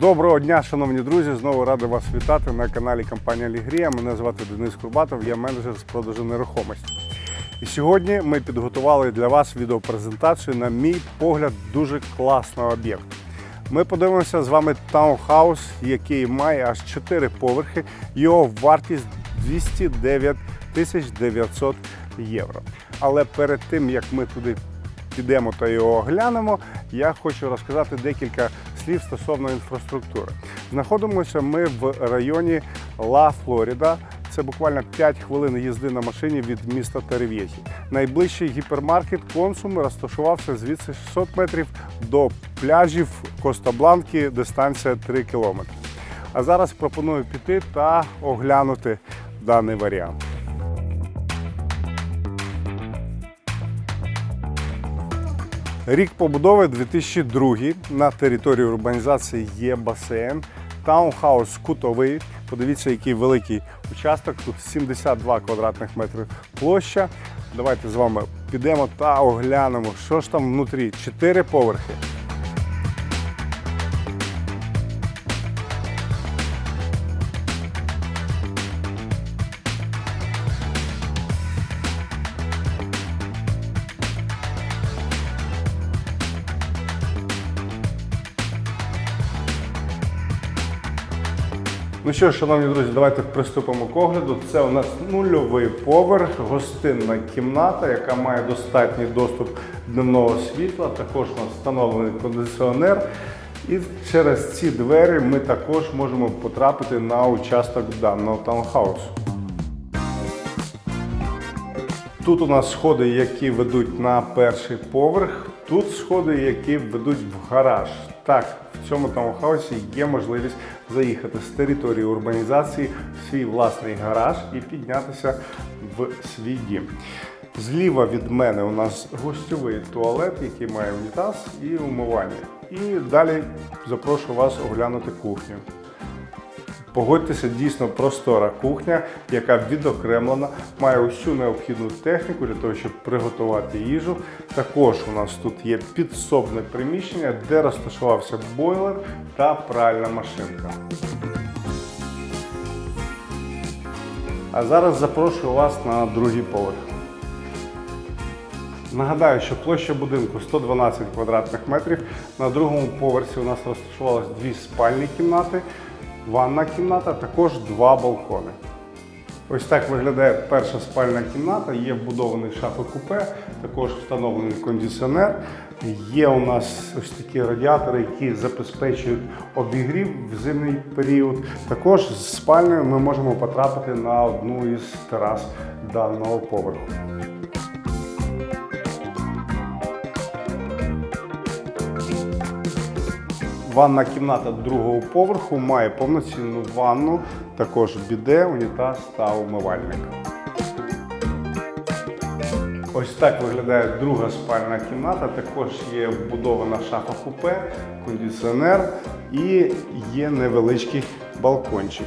Доброго дня, шановні друзі! Знову радий вас вітати на каналі компанії Лігрія. Мене звати Денис Курбатов, я менеджер з продажу нерухомості. І сьогодні ми підготували для вас відеопрезентацію, на мій погляд, дуже класного об'єкту. Ми подивимося з вами таунхаус, який має аж 4 поверхи. Його вартість 209 тисяч 900 євро. Але перед тим як ми туди підемо та його оглянемо, я хочу розказати декілька слів стосовно інфраструктури. Знаходимося ми в районі Ла Флоріда. Це буквально 5 хвилин їзди на машині від міста Терев'єхі. Найближчий гіпермаркет Консум розташувався звідси 600 метрів до пляжів Коста-Бланки, дистанція 3 кілометри. А зараз пропоную піти та оглянути даний варіант. Рік побудови 2002. На території урбанізації є басейн. Таунхаус кутовий. Подивіться, який великий участок. Тут 72 квадратних метри площа. Давайте з вами підемо та оглянемо, що ж там внутрі. Чотири поверхи. Ну що шановні друзі, давайте приступимо к огляду. Це у нас нульовий поверх, гостинна кімната, яка має достатній доступ дневного світла. Також у нас встановлений кондиціонер. І через ці двері ми також можемо потрапити на участок даного таунхаусу. Тут у нас сходи, які ведуть на перший поверх. Тут сходи, які ведуть в гараж. Так, в цьому таунхаусі є можливість заїхати з території урбанізації в свій власний гараж і піднятися в свій дім. Зліва від мене у нас гостьовий туалет, який має унітаз і умивання. І далі запрошую вас оглянути кухню. Погодьтеся, дійсно простора кухня, яка відокремлена, має усю необхідну техніку для того, щоб приготувати їжу. Також у нас тут є підсобне приміщення, де розташувався бойлер та пральна машинка. А зараз запрошую вас на другий поверх. Нагадаю, що площа будинку 112 квадратних метрів. На другому поверсі у нас розташувалось дві спальні кімнати, ванна кімната, також два балкони. Ось так виглядає перша спальна кімната. Є вбудований шафи-купе, також встановлений кондиціонер. Є у нас ось такі радіатори, які забезпечують обігрів в зимний період. Також з спальнею ми можемо потрапити на одну із терас даного поверху. Ванна кімната другого поверху має повноцінну ванну, також біде, унітаз та умивальник. Ось так виглядає друга спальна кімната. Також є вбудована шафа купе, кондиціонер і є невеличкий балкончик.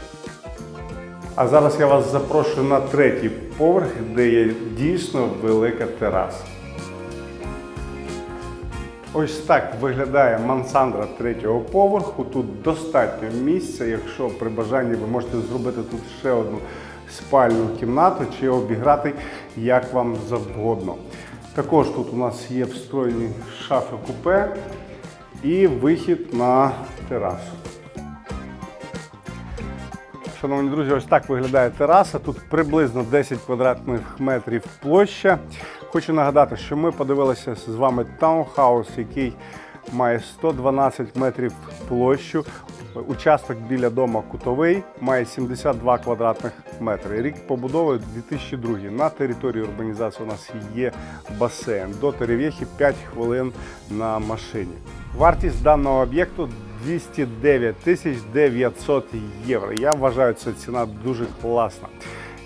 А зараз я вас запрошую на третій поверх, де є дійсно велика тераса. Ось так виглядає мансандра третього поверху. Тут достатньо місця. Якщо при бажанні ви можете зробити тут ще одну спальну кімнату чи обіграти як вам завгодно. Також тут у нас є встроєні шафи купе і вихід на терасу. Шановні друзі, ось так виглядає тераса. Тут приблизно 10 квадратних метрів площа. Хочу нагадати, що ми подивилися з вами таунхаус, який має 112 метрів площу. Участок біля дому кутовий має 72 квадратних метри. Рік побудови 2002. На території урбанізації у нас є басейн. До Терев'єхи 5 хвилин на машині. Вартість даного об'єкту 209 тисяч 900 євро. Я вважаю, що ціна дуже класна.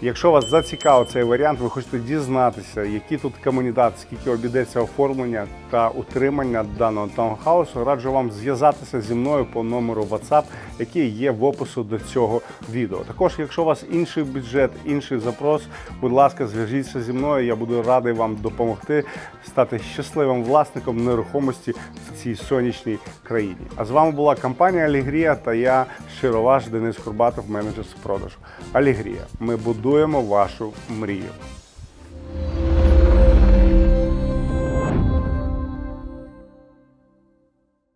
Якщо вас зацікавив цей варіант, ви хочете дізнатися, які тут комунітат, скільки обійдеться оформлення та утримання даного таунхаусу, раджу вам зв'язатися зі мною по номеру WhatsApp, який є в опису до цього відео. Також, якщо у вас інший бюджет, інший запрос, будь ласка, зв'яжіться зі мною. Я буду радий вам допомогти стати щасливим власником нерухомості в цій сонячній країні. А з вами була компанія Алігрія та я щиро ваш Денис Курбатов, менеджер з продажу. Алігрія. Ми будуємо вашу мрію.